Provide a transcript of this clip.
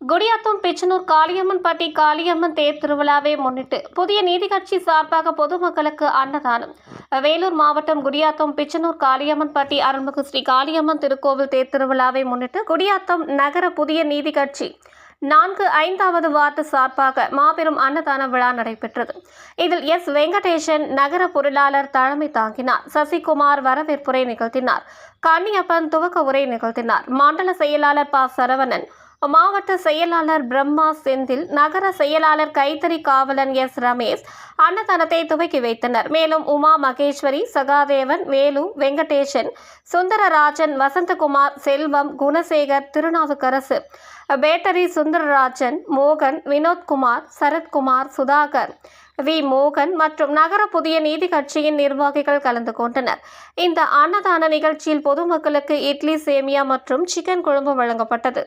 குடியாத்தம் பிச்சனூர் காளியம்மன் பட்டி காளியம்மன் தேர் திருவிழாவை முன்னிட்டு புதிய நீதி கட்சி சார்பாக பொதுமக்களுக்கு அன்னதானம். வேலூர் மாவட்டம் குடியாத்தம் பிச்சனூர் காளியம்மன் பட்டி அருள்மிகு ஸ்ரீ காளியம்மன் திருக்கோவில் தேர் திருவிழாவை முன்னிட்டு குடியாத்தம் நகர புதிய நீதி கட்சி நான்கு ஐந்தாவது வார்டு சார்பாக மாபெரும் அன்னதான விழா நடைபெற்றது. இதில் எஸ். வெங்கடேசன் நகர பொருளாளர் தலைமை தாங்கினார். சசிகுமார் வரவேற்புரை நிகழ்த்தினார். கன்னியப்பன் துவக்க உரை நிகழ்த்தினார். மண்டல செயலாளர் ப. சரவணன் மாவட்ட செயலாளர் பிரம்மா செந்தில் நகர செயலாளர் கைத்தறி காவலன் எஸ் ரமேஷ் அன்னதானத்தை துவக்கி வைத்தனர். மேலும் உமா மகேஸ்வரி சகாதேவன் வேலு வெங்கடேசன் சுந்தரராஜன் வசந்தகுமார் செல்வம் குணசேகர் திருநாவுக்கரசு பேட்டரி சுந்தரராஜன் மோகன் வினோத்குமார் சரத்குமார் சுதாகர் வி. மோகன் மற்றும் நகர புதிய நீதி கட்சியின் நிர்வாகிகள் கலந்து கொண்டனர். இந்த அன்னதான நிகழ்ச்சியில் பொதுமக்களுக்கு இட்லி சேமியா மற்றும் சிக்கன் குழம்பு வழங்கப்பட்டது.